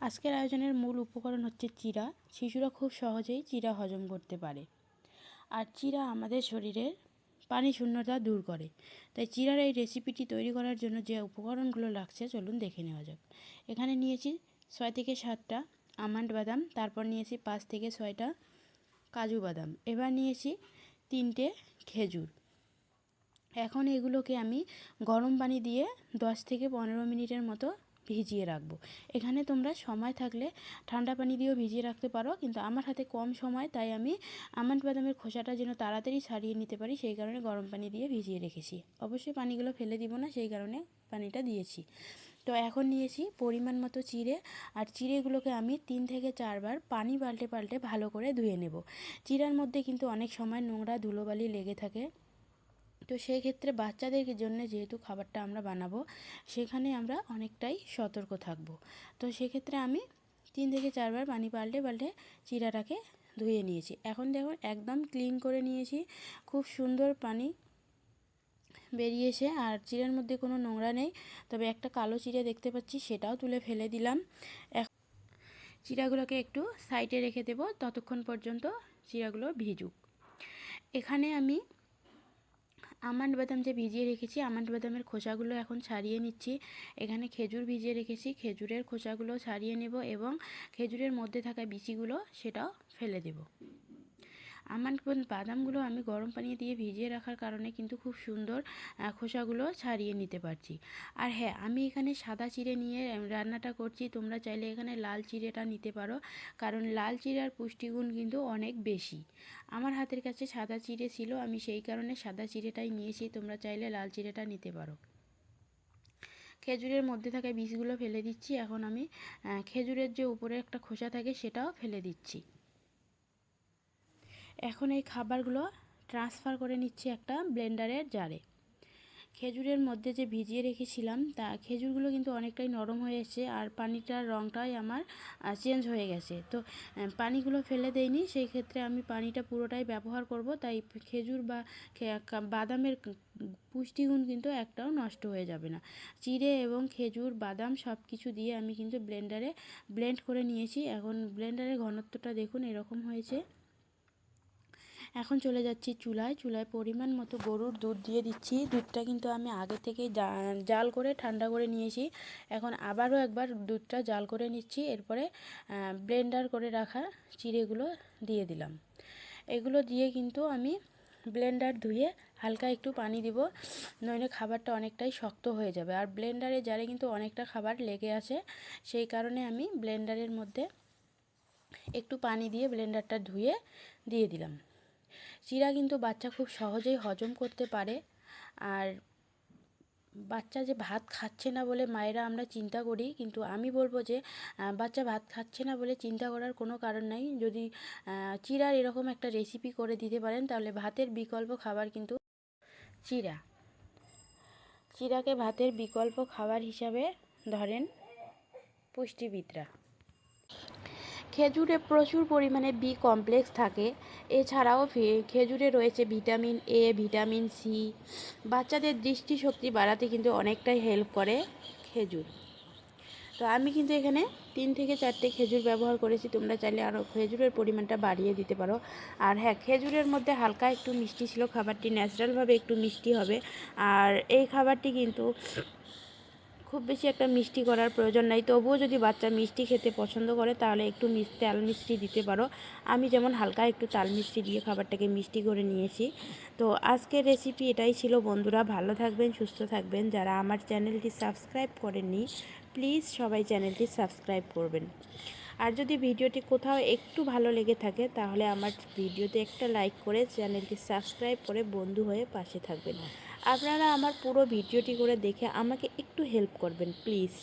আজকের আয়োজনের মূল উপকরণ হচ্ছে চিরা শিশুরা খুব সহজেই চিরা হজম করতে পারে। আর চিরা আমাদের শরীরের পানি শূন্যতা দূর করে। তাই চিরার এই রেসিপিটি তৈরি করার জন্য যে উপকরণগুলো লাগছে, চলুন দেখে নেওয়া যাক। এখানে নিয়েছি ছয় থেকে সাতটা আমন্ড বাদাম, তারপর নিয়েছি পাঁচ থেকে ছয়টা কাজু বাদাম। এবার নিয়েছি তিনটে খেজুর। এখন এগুলোকে আমি গরম পানি দিয়ে দশ থেকে পনেরো মিনিটের মতো ভিজিয়ে রাখব। এখানে তোমরা সময় থাকলে ঠান্ডা পানি দিয়েও ভিজিয়ে রাখতে পারো, কিন্তু আমার হাতে কম সময়, তাই আমি আমন্ড বাদামের খোসাটা যেন তাড়াতাড়ি ছাড়িয়ে নিতে পারি, সেই কারণে গরম পানি দিয়ে ভিজিয়ে রেখেছি। অবশ্যই পানিগুলো ফেলে দিব না, সেই কারণে পানিটা দিয়েছি। তো এখন নিয়েছি পরিমাণ মতো চিড়ে, আর চিড়েগুলোকে আমি তিন থেকে চারবার পানি পাল্টে পাল্টে ভালো করে ধুয়ে নেব। চিড়ার মধ্যে কিন্তু অনেক সময় নোংরা ধুলোবালি লেগে থাকে। তো সেই ক্ষেত্রে বাচ্চাদের জন্য যেহেতু খাবারটা আমরা বানাবো, সেখানে আমরা অনেকটাই সতর্ক থাকব। তো সেক্ষেত্রে আমি তিন থেকে চারবার পানি পাল্টে পাল্টে চিরাটাকে ধুয়ে নিয়েছি। এখন দেখুন একদম ক্লিন করে নিয়েছি, খুব সুন্দর পানি বেরিয়েছে আর চিড়ের মধ্যে কোনো নোংরা নেই। তবে একটা কালো চিড়ে দেখতে পাচ্ছি, সেটাও তুলে ফেলে দিলাম। চিড়াগুলোকে একটু সাইডে রেখে দেব, ততক্ষণ পর্যন্ত চিড়াগুলো ভিজুক। এখানে আমি আমন্ড বাদাম যে ভিজিয়ে রেখেছি, আমন্ড বাদামের খোসাগুলো এখন ছাড়িয়ে নিচ্ছি। এখানে খেজুর ভিজিয়ে রেখেছি, খেজুরের খোসাগুলো ছাড়িয়ে নেব এবং খেজুরের মধ্যে থাকা বিচিগুলো সেটাও ফেলে দেব। আমার বাদামগুলো আমি গরম পানি দিয়ে ভিজিয়ে রাখার কারণে কিন্তু খুব সুন্দর খোসাগুলো ছাড়িয়ে নিতে পারছি। আর হ্যাঁ আমি এখানে সাদা চিড়ে নিয়ে রান্নাটা করছি। তোমরা চাইলে এখানে লাল চিড়েটা নিতে পারো, কারণ লাল চিড়ার পুষ্টিগুণ কিন্তু অনেক বেশি। আমার হাতের কাছে সাদা চিড়ে ছিল, আমি সেই কারণে সাদা চিড়েটাই নিয়েছি। তোমরা চাইলে লাল চিড়েটা নিতে পারো। খেজুরের মধ্যে থাকা বীজগুলো ফেলে দিচ্ছি। এখন আমি খেজুরের যে উপরে একটা খোসা থাকে, সেটাও ফেলে দিচ্ছি। এখন এই খাবারগুলো ট্রান্সফার করে নিচ্ছি একটা ব্লেন্ডারের জারে খেজুরের মধ্যে যে ভিজিয়ে রেখেছিলাম, তা খেজুরগুলো কিন্তু অনেকটাই নরম হয়ে এসছে আর পানিটার রঙটাই আমার চেঞ্জ হয়ে গেছে। তো পানিগুলো ফেলে দেয়নি সেই ক্ষেত্রে আমি পানিটা পুরোটাই ব্যবহার করব, তাই খেজুর বা বাদামের পুষ্টিগুণ কিন্তু একটাও নষ্ট হয়ে যাবে না। চিড়ে এবং খেজুর, বাদাম সব কিছু দিয়ে আমি কিন্তু ব্লেন্ডারে ব্লেন্ড করে নিয়েছি। এখন ব্লেন্ডারের ঘনত্বটা দেখুন এরকম হয়েছে। এখন চলে যাচ্ছি চুলায়। চুলায় পরিমাণ মতো গরুর দুধ দিয়ে দিচ্ছি। দুধটা কিন্তু আমি আগে থেকে জাল করে, ঠান্ডা করে নিয়েছি। এখন আবারও একবার দুধটা জাল করে নিচ্ছি। এরপরে ব্লেন্ডার করে রাখা চিড়েগুলো দিয়ে দিলাম। এগুলো দিয়ে কিন্তু আমি ব্লেন্ডার ধুয়ে হালকা একটু পানি দিব, নইলে খাবারটা অনেকটাই শক্ত হয়ে যাবে। আর ব্লেন্ডারে জারে কিন্তু অনেকটা খাবার লেগে আছে। সেই কারণে আমি ব্লেন্ডারের মধ্যে একটু পানি দিয়ে ব্লেন্ডারটা ধুয়ে দিয়ে দিলাম। চিরা কিন্তু বাচ্চা খুব সহজেই হজম করতে পারে। আর বাচ্চা যে ভাত খাচ্ছে না বলে মায়েরা আমরা চিন্তা করি, কিন্তু আমি বলব যে বাচ্চা ভাত খাচ্ছে না বলে চিন্তা করার কোনো কারণ নাই। যদি চিরার এরকম একটা রেসিপি করে দিতে পারেন, তাহলে ভাতের বিকল্প খাবার কিন্তু চিরা। চিরাকে ভাতের বিকল্প খাবার হিসাবে ধরেন পুষ্টিবিদরা। খেজুরে প্রচুর পরিমাণে বি কমপ্লেক্স থাকে। এছাড়াও খেজুরে রয়েছে ভিটামিন এ ভিটামিন সি বাচ্চাদের দৃষ্টিশক্তি বাড়াতে কিন্তু অনেকটাই হেল্প করে খেজুর। তো আমি কিন্তু এখানে তিন থেকে চারটে খেজুর ব্যবহার করেছি, তোমরা চাইলে আরও খেজুরের পরিমাণটা বাড়িয়ে দিতে পারো। আর হ্যাঁ খেজুরের মধ্যে হালকা একটু মিষ্টি ছিল, খাবারটি ন্যাচারালভাবে একটু মিষ্টি হবে। আর এই খাবারটি কিন্তু খুব বেশি একটা মিষ্টি করার প্রয়োজন নাই। তবুও যদি বাচ্চা মিষ্টি খেতে পছন্দ করে, তাহলে একটু তাল মিষ্টি দিতে পারো। আমি যেমন হালকা একটু তাল মিষ্টি দিয়ে খাবারটাকে মিষ্টি করে নিয়েছি। তো আজকের রেসিপি এটাই ছিল। বন্ধুরা, ভালো থাকবেন, সুস্থ থাকবেন। যারা আমার চ্যানেলটি সাবস্ক্রাইব করেননি প্লিজ সবাই চ্যানেলটি সাবস্ক্রাইব করবেন। আর যদি ভিডিওটি কোথাও একটু ভালো লেগে থাকে, তাহলে আমার ভিডিওতে একটা লাইক করে চ্যানেলটি সাবস্ক্রাইব করে বন্ধু হয়ে পাশে থাকবেন। আপনারা আমার পুরো ভিডিওটি করে দেখে আমাকে একটু হেল্প করবেন প্লিজ